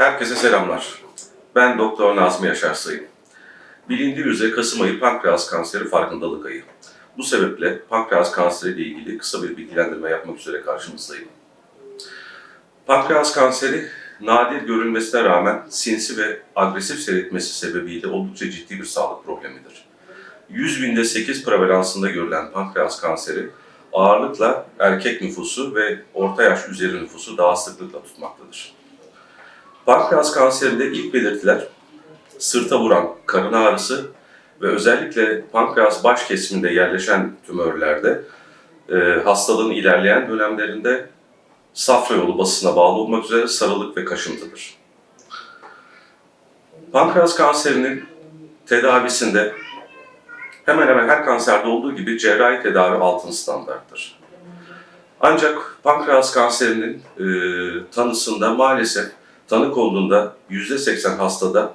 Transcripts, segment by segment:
Herkese selamlar. Ben Doktor Nazmi Yaşar Sayın. Bilindiği üzere Kasım ayı pankreas kanseri farkındalık ayı. Bu sebeple pankreas kanseri ile ilgili kısa bir bilgilendirme yapmak üzere karşınızdayım. Pankreas kanseri nadir görülmesine rağmen sinsi ve agresif seyretmesi sebebiyle oldukça ciddi bir sağlık problemidir. 100 binde 8 prevalansında görülen pankreas kanseri ağırlıkla erkek nüfusu ve orta yaş üzeri nüfusu daha sıklıkla tutmaktadır. Pankreas kanserinde ilk belirtiler sırta vuran karın ağrısı ve özellikle pankreas baş kesiminde yerleşen tümörlerde e, hastalığın ilerleyen dönemlerinde safra yolu basısına bağlı olmak üzere sarılık ve kaşıntıdır. Pankreas kanserinin tedavisinde hemen hemen her kanserde olduğu gibi cerrahi tedavi altın standarttır. Ancak pankreas kanserinin e, tanısında maalesef tanı konduğunda %80 hastada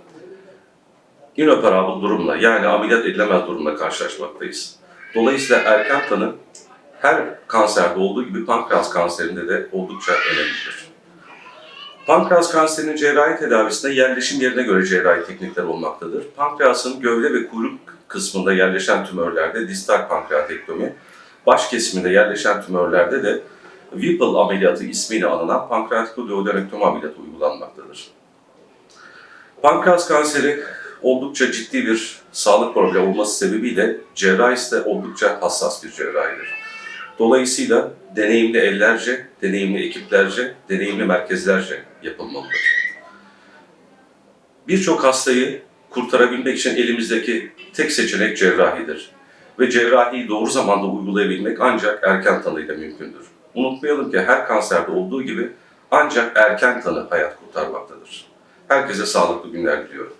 inoperable durumla yani ameliyat edilemez durumla karşılaşmaktayız. Dolayısıyla erken tanı her kanserde olduğu gibi pankreas kanserinde de oldukça önemlidir. Pankreas kanserinin cerrahi tedavisinde yerleşim yerine göre cerrahi teknikler olmaktadır. Pankreasın gövde ve kuyruk kısmında yerleşen tümörlerde distal pankreatektomi, baş kesiminde yerleşen tümörlerde de Whipple ameliyatı ismiyle anılan pankreatikoduodenektomi ameliyatı uygulanmaktadır. Pankreas kanseri oldukça ciddi bir sağlık problemi olması sebebiyle cerrahisi de oldukça hassas bir cerrahidir. Dolayısıyla deneyimli ellerce, deneyimli ekiplerce, deneyimli merkezlerce yapılmalıdır. Birçok hastayı kurtarabilmek için elimizdeki tek seçenek cerrahidir. Ve cerrahiyi doğru zamanda uygulayabilmek ancak erken tanıyla mümkündür. Unutmayalım ki her kanserde olduğu gibi ancak erken tanı hayat kurtarmaktadır. Herkese sağlıklı günler diliyorum.